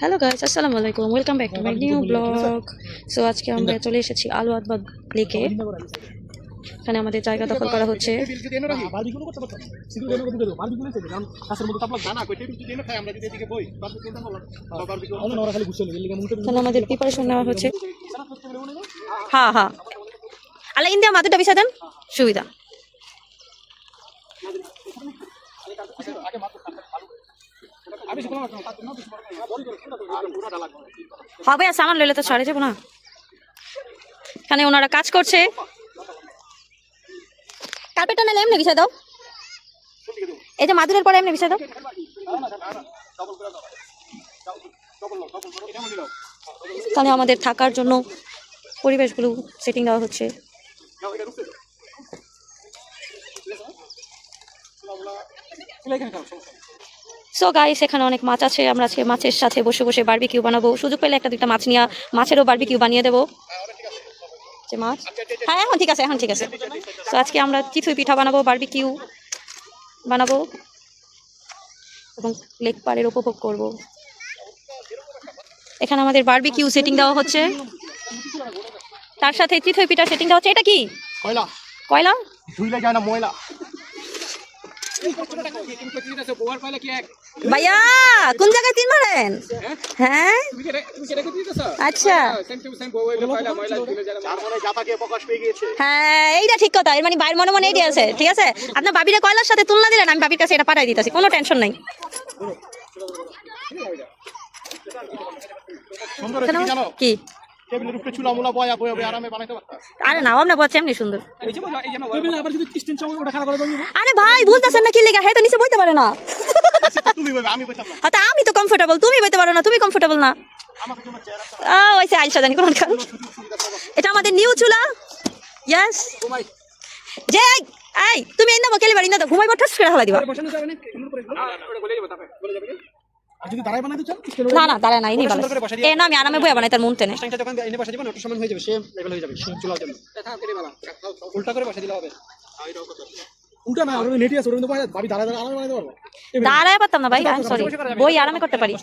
Hello guys আসসালামু আলাইকুম welcome back to my new blog so আজকে আমরা চলে এসেছি আলু আদবাগ লেকে। এখানে আমাদের জায়গা দখল করা হচ্ছে। এখানে আমাদের প্রিপারেশন নেওয়া হচ্ছে। হ্যাঁ হ্যাঁ। আলা ইন্ডিয়া মাতুটা বিষয় দেন। সুবিধা। হবে আর সামান লইলে তো ছাড়ে যাব না। এখানে ওনারা কাজ করছে। কার্পেটটা নিলে এমনি বিষয় দাও। এই যে মাদুরের পরে এমনি বিষয় দাও। এখানে আমাদের থাকার জন্য পরিবেশগুলো সেটিং দেওয়া হচ্ছে। সো গাইস এখানে অনেক মাছ আছে। আমরা আজকে মাছের সাথে বসে বসে বারবিকিউ বানাবো। সুযোগ পেলে একটা দুইটা মাছ নিয়ে মাছেরও বারবিকিউ বানিয়ে দেবো। যে মাছ? হ্যাঁ এখন ঠিক আছে এখন ঠিক আছে। তো আজকে আমরা চিথুই পিঠা বানাবো বারবিকিউ বানাবো। এবং লেক পাড়ের উপভোগ করব। এখানে আমাদের বারবিকিউ সেটিং দেওয়া হচ্ছে। তার সাথে চিথুই পিঠা সেটিং দেওয়া হচ্ছে। এটা কি? কয়লা। কয়লা? ধুইলে যায় না ময়লা। ভাইয়া কোন জায়গায় তিন মারেন? হ্যাঁ? আচ্ছা। মনে পেয়ে গিয়েছে। হ্যাঁ এইটা ঠিক কথা। মানে বাইরের মনে মনে এইটাই আছে ঠিক আছে? আপনার বাবিরা কয়লার সাথে তুলনা দিলেন আমি বাবির কাছে এটা পাঠাই দিতেছি কোনো টেনশন নাই। কি? জানো কি চুলা মুলা বয়া বয়া বয়া আরামে বানাইতে পারতাম। আরে না আমরা বলছি এমনি সুন্দর। আবার যদি কিস্তিন চাও ওটা খারাপ করে আরে ভাই বুঝতেছেন না কি লেগে? হ্যাঁ তো নিচে বইতে পারে না। আমি না হয়তো আমি তো কমফোর্টেবল তুমি বইতে পারো না তুমি কমফোর্টেবল না। ওইসে আইসা জানি কোন এটা আমাদের নিউ চুলা। ইয়াস ঘুমাই যে তুমি এই না কেলে বাড়ি না তো ঘুমাইবো ঠাস করে হালা দিবা। না যদি বানাইতে চান না না দাঁড়া নাই নি সুন্দর এ না আমি আরামে বইয়া বানাই তার মন তেনে স্ট্যান্ডটা যখন এনে বসা দিবেন ওটা সমান হয়ে যাবে সেম লেভেল হয়ে যাবে চুলার জন্য। উল্টা করে বসা দিলে হবে। উল্টা না ওরমে নেটি আছে ওরমে বসা ভাবি দাঁড়া দাঁড়া আরামে বানাইতে পারব। দাঁড়ায় পারতাম না ভাই সরি বই আরামে করতে পারি।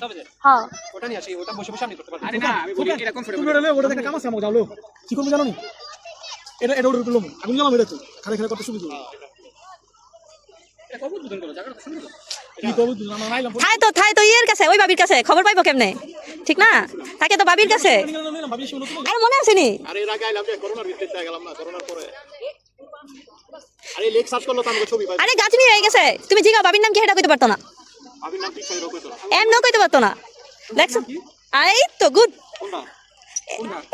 হ্যাঁ। ওটা নিয়ে আসি ওটা বসে বসে আমি করতে পারব। আরে না আমি বলি এটা কমফোর্টেবল তুমি ওটা ওটা একটা কাম আছে আমাকে জানো? কি করবে জানো নি? এটা এটা ওটা লম। আগুন জ্বালাম এটা তো। খালি খালি করতে সুবিধা। এটা। কবুল বুঝন করো জায়গাটা সুন্দর। থাই তো থাই তো ইয়ের কাছে ওই বাবির কাছে। খবর পাইবো কেমনে? ঠিক না? থাকে তো বাবির কাছে। ভাবি শুনো মনে আছে নি? আরে এর আগে আইলাম যে করোনার ভিতরে গেলাম না করোনার পরে। আরে লেক সার্চ করল তো আমাকে ছবি পাই আরে গাছ নিয়ে হয়ে গেছে। তুমি জিগা বাবির নাম কি হেটা কইতে পারতো না? এম নাও কইতে পারতো না। দেখছ? এই তো গুড।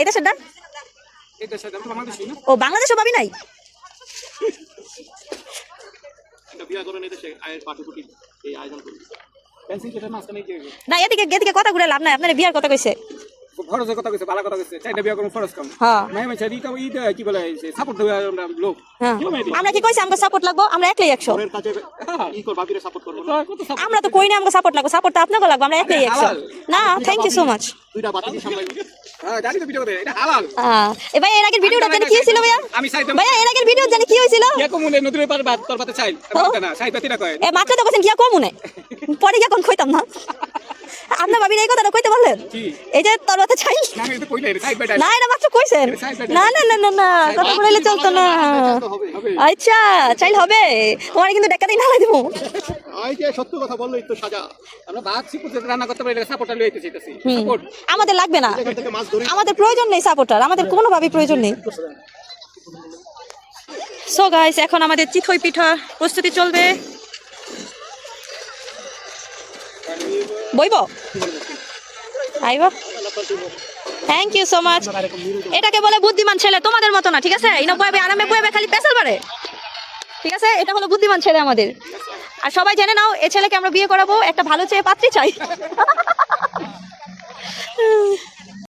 এটা সেটা? ও বাংলাদেশও পাবি নাই? এটা বিয়া করে নিতে সে আয়ের পাটুকুটি এই আয়োজন করি না এদিকে এদিকে কথা ঘুরে লাভ নাই আপনার বিয়ার কথা কইছে। কথা কইছে ভালো কথা কইছে চাইটা বিয়া করুন খরচ কম। হ্যাঁ। মাই মাই চাই কি ইটা কি বলে সাপোর্ট দেওয়া আমরা লোক। হ্যাঁ। আমরা কি কইছি আমাকে সাপোর্ট লাগবো? আমরা একলাই একশো। ওর কাছে ই কর বাবিরে সাপোর্ট করব না। কত আমরা তো কই না আমাকে সাপোর্ট লাগবো? সাপোর্ট তো আপনাকে লাগবো আমরা একলাই একশো। না থ্যাংক ইউ সো মাচ দুইটা বাতি দিয়ে সামলাই হ্যাঁ জানি তো ভিডিও করে এটা হালাল। এ ভাই এর আগের ভিডিওটা জানি কি ছিল ভাইয়া? আমি চাইতাম ভাইয়া এর আগের ভিডিও জানি কি হয়েছিল? কমুনে নদীর পার বাদ তোর পাতে চাই না চাই কয়। এ মাত্র তো কি মনে পরে গিয়ে কোন কইতাম না? আপনার বাবির এই কথাটা কইতে বললেন? এই যে তোর মাথা চাই না এটা মাত্র কইছেন। না না না না না কথা বলে চলতো না। আচ্ছা চাইল হবে। তোমার কিন্তু দেখা দিই না দিব আমাদের লাগবে না। আমাদের প্রয়োজন নেই সাপোর্টার আমাদের কোনোভাবেই প্রয়োজন নেই। সো গাইস এখন আমাদের চিথই পিঠা প্রস্তুতি চলবে। বইব? আইব? থ্যাংক ইউ সো মাচ এটাকে বলে বুদ্ধিমান ছেলে তোমাদের মতো না, ঠিক আছে? এই না বয়াবে আরামে বয়াবে খালি পেশাল পারে ঠিক আছে? এটা হলো বুদ্ধিমান ছেলে আমাদের। আর সবাই জেনে নাও, এ ছেলেকে আমরা বিয়ে করাবো, একটা ভালো চেয়ে পাত্রী চাই।